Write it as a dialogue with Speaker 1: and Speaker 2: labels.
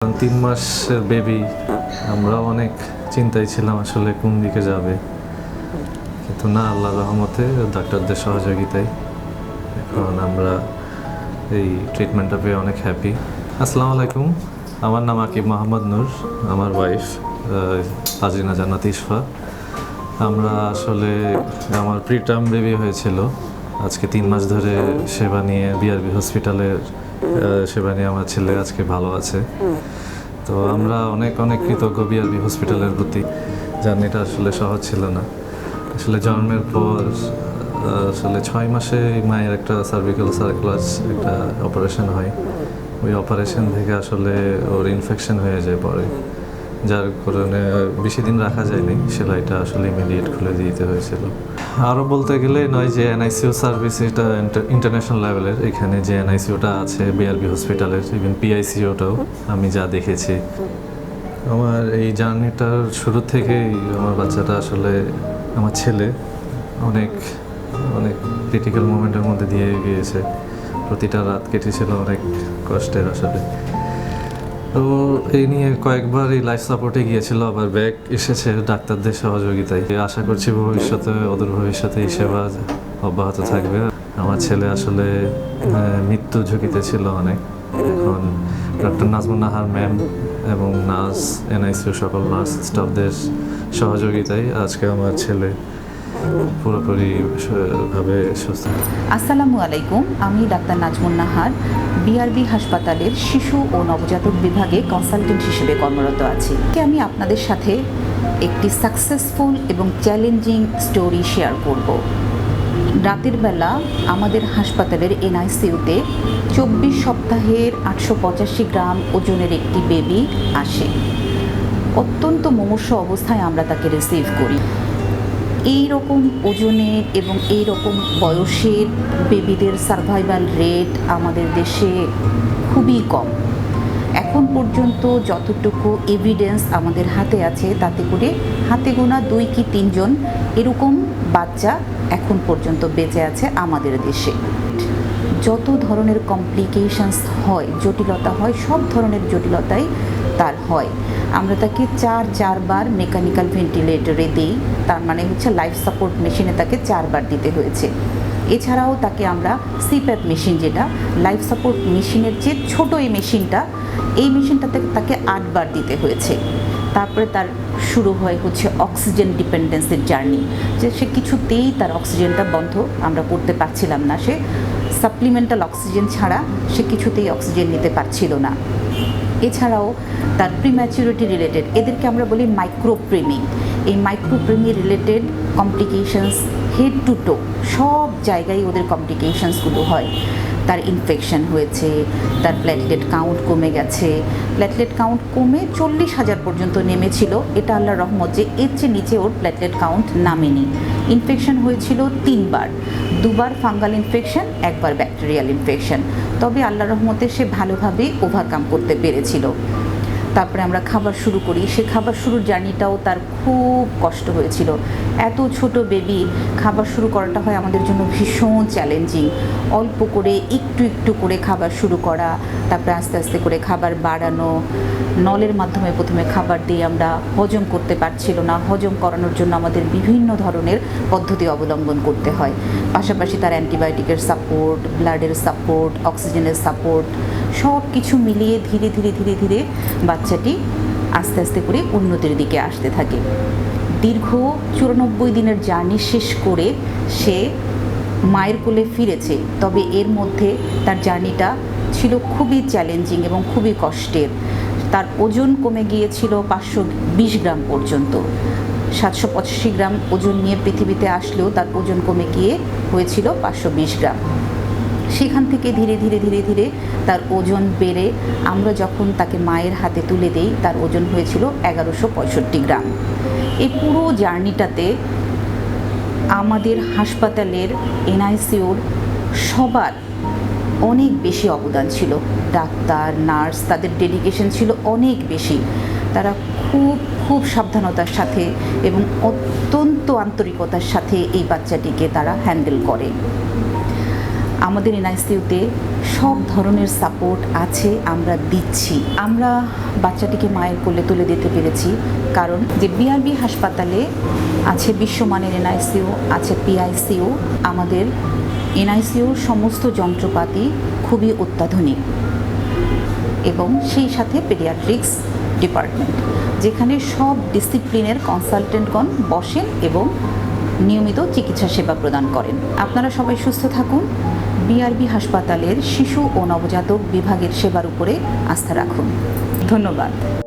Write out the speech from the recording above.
Speaker 1: তিন মাসের বেবি আমরা অনেক চিন্তায় ছিলাম আসলে কোন দিকে যাবে। কিন্তু না, আল্লাহ রহমতে ডাক্তারদের সহযোগিতায় এখন আমরা এই ট্রিটমেন্টটা পেয়ে অনেক হ্যাপি আসসালামু আলাইকুম, আমার নাম আকিব মোহাম্মদ নূর, আমার ওয়াইফ তাজরিনা জান্নাত ইশফা আমরা আসলে, আমার প্রিটার্ম বেবি হয়েছিল। আজকে তিন মাস ধরে সেবা নিয়ে বিআরবি হসপিটালের সেবা নিয়ে আমার ছেলে আজকে ভালো আছে। তো আমরা অনেক অনেক কৃতজ্ঞ বিআরবি হসপিটালের প্রতি। জার্নিটা আসলে সহজ ছিল না। আসলে জন্মের পর আসলে ছয় মাসে মায়ের একটা সার্ভিক্যাল সার্কুলাস একটা অপারেশন হয়। ওই অপারেশন থেকে আসলে ওর ইনফেকশন হয়ে যায় পরে। যার কারণে বেশি দিন রাখা যায়নি, সেলাইটা আসলে ইমিডিয়েট খুলে দিতে হয়েছিল। আরও বলতে গেলে নয় যে এনআইসিউ সার্ভিস এটা ইন্টারন্যাশনাল লেভেলের এখানে যে এনআইসিউটা আছে বিআরবি হসপিটালের ইভেন পিআইসিওটাও আমি যা দেখেছি। আমার এই জার্নিটার শুরু থেকেই আমার বাচ্চাটা আসলে আমার ছেলে, অনেক অনেক ক্রিটিক্যাল মোমেন্টের মধ্যে দিয়ে গিয়েছে। প্রতিটা রাত কেটেছিল অনেক কষ্টের আসলে। তো এই নিয়ে কয়েকবার এই লাইফ সাপোর্টে গিয়েছিল, আবার ব্যাক এসেছে ডাক্তারদের সহযোগিতায়। আশা করছি ভবিষ্যতে, অদূর ভবিষ্যতে এই সেবা অব্যাহত থাকবে। আমার ছেলে আসলে মৃত্যু ঝুঁকিতে ছিল অনেক। এখন ডক্টর নাজমুন নাহার ম্যাম এবং নার্স এনআইসিউ সকল নার্স স্টাফদের সহযোগিতায় আজকে আমার ছেলে
Speaker 2: আসসালামু আলাইকুম, আমি ডাক্তার নাজমুন নাহার, বিআরবি হাসপাতালের শিশু ও নবজাতক বিভাগে কনসালটেন্ট হিসেবে কর্মরত আছি। আমি আপনাদের সাথে একটি সাকসেসফুল এবং চ্যালেঞ্জিং স্টোরি শেয়ার করব। রাতের বেলা আমাদের হাসপাতালের এনআইসিউতে চব্বিশ সপ্তাহের আটশো পঁচাশি গ্রাম ওজনের একটি বেবি আসে। অত্যন্ত মুমূর্ষ অবস্থায় আমরা তাকে রিসিভ করি। এই রকম ওজনের এবং এই রকম বয়সের বেবিদের সার্ভাইভাল রেট আমাদের দেশে খুবই কম। এখন পর্যন্ত যতটুকু এভিডেন্স আমাদের হাতে আছে, তাতে করে হাতে গোনা দুই কি তিনজন এরকম বাচ্চা এখন পর্যন্ত বেঁচে আছে আমাদের দেশে। যত ধরনের কমপ্লিকেশনস হয়, জটিলতা হয়, সব ধরনের জটিলতাই তার হয়। আমরা তাকে চার, চারবার মেকানিক্যাল ভেন্টিলেটরে দিই। তার মানে হচ্ছে লাইফ সাপোর্ট মেশিনে তাকে চারবার দিতে হয়েছে। এছাড়াও তাকে আমরা সিপ্যাপ মেশিন যেটা লাইফ সাপোর্ট মেশিনের যে ছোট এই মেশিনটা এই মেশিনটাতে তাকে আটবার দিতে হয়েছে। তারপরে তার শুরু হয় হচ্ছে অক্সিজেন ডিপেন্ডেন্সের জার্নি যে সে কিছুতেই তার অক্সিজেনটা বন্ধ আমরা করতে পারছিলাম না। সে সাপ্লিমেন্টাল অক্সিজেন ছাড়া সে কিছুতেই অক্সিজেন নিতে পারছিল না। এছাড়াও তার প্রিম্যাচুরিটি রিলেটেড এদেরকে আমরা বলি মাইক্রোপ্রেমি এই micropreemie related complications head to toe সব জায়গায় ওদের কমপ্লিকেশনসগুলো হয়। তার ইনফেকশন হয়েছে, তার প্ল্যাটলেট কাউন্ট কমে গেছে। প্ল্যাটলেট কাউন্ট কমে চল্লিশ হাজার পর্যন্ত নেমেছিল। এটা আল্লাহর রহমত যে এর চেয়ে নিচে ওর প্ল্যাটলেট কাউন্ট নামেনি। ইনফেকশন হয়েছিল তিনবার। দুবার ফাঙ্গাল ইনফেকশন একবার ব্যাকটেরিয়াল ইনফেকশন। তবে আল্লাহ রহমতে সে ভালোভাবেই ওভারকাম করতে পেরেছিল। তারপরে আমরা খাবার শুরু করি। সে খাবার শুরুর জার্নিটাও তার খুব কষ্ট হয়েছিল। এত ছোট বেবি খাবার শুরু করাটা হয় আমাদের জন্য ভীষণ চ্যালেঞ্জিং অল্প করে, একটু একটু করে খাবার শুরু করা, তারপরে আস্তে আস্তে করে খাবার বাড়ানো। নলের মাধ্যমে প্রথমে খাবার দিয়ে আমরা হজম করতে পারছিল না। হজম করানোর জন্য আমাদের বিভিন্ন ধরনের পদ্ধতি অবলম্বন করতে হয়। পাশাপাশি তার অ্যান্টিবায়োটিকের সাপোর্ট ব্লাডের সাপোর্ট অক্সিজেনের সাপোর্ট সব কিছু মিলিয়ে ধীরে ধীরে ধীরে ধীরে বাচ্চাটি আস্তে আস্তে করে উন্নতির দিকে আসতে থাকে। দীর্ঘ চুরানব্বই দিনের জার্নি শেষ করে সে মায়ের কোলে ফিরেছে। তবে এর মধ্যে তার জার্নিটা ছিল খুবই চ্যালেঞ্জিং এবং খুবই কষ্টের। তার ওজন কমে গিয়েছিল পাঁচশো বিশ গ্রাম পর্যন্ত। সাতশো পঁচাশি গ্রাম ওজন নিয়ে পৃথিবীতে আসলেও তার ওজন কমে গিয়ে হয়েছিল পাঁচশো বিশ গ্রাম। সেখান থেকে ধীরে ধীরে ধীরে ধীরে তার ওজন বেড়ে আমরা যখন তাকে মায়ের হাতে তুলে দেই, তার ওজন হয়েছিল এগারোশো পঁয়ষট্টি গ্রাম। এই পুরো জার্নিটাতে আমাদের হাসপাতালের এনআইসিওর সবার অনেক বেশি অবদান ছিল। ডাক্তার, নার্স তাদের ডেডিকেশন ছিল অনেক বেশি। তারা খুব খুব সাবধানতার সাথে এবং অত্যন্ত আন্তরিকতার সাথে এই বাচ্চাটিকে তারা হ্যান্ডেল করে। আমাদের এনআইসিউতে সব ধরনের সাপোর্ট আছে, আমরা দিচ্ছি। আমরা বাচ্চাটিকে মায়ের কোলে তুলে দিতে পেরেছি, কারণ যে বিআরবি হাসপাতালে আছে বিশ্বমানের এনআইসিউ, আছে পিআইসিউ, আমাদের এনআইসিউর সমস্ত যন্ত্রপাতি খুবই অত্যাধুনিক। এবং সেই সাথে পেডিয়াট্রিক্স ডিপার্টমেন্ট, যেখানে সব ডিসিপ্লিনের কনসালটেন্টগণ বসেন এবং নিয়মিত চিকিৎসা সেবা প্রদান করেন। আপনারা সবাই সুস্থ থাকুন। বিআরবি হাসপাতালের শিশু ও নবজাতক বিভাগের সেবার উপরে আস্থা রাখুন। ধন্যবাদ।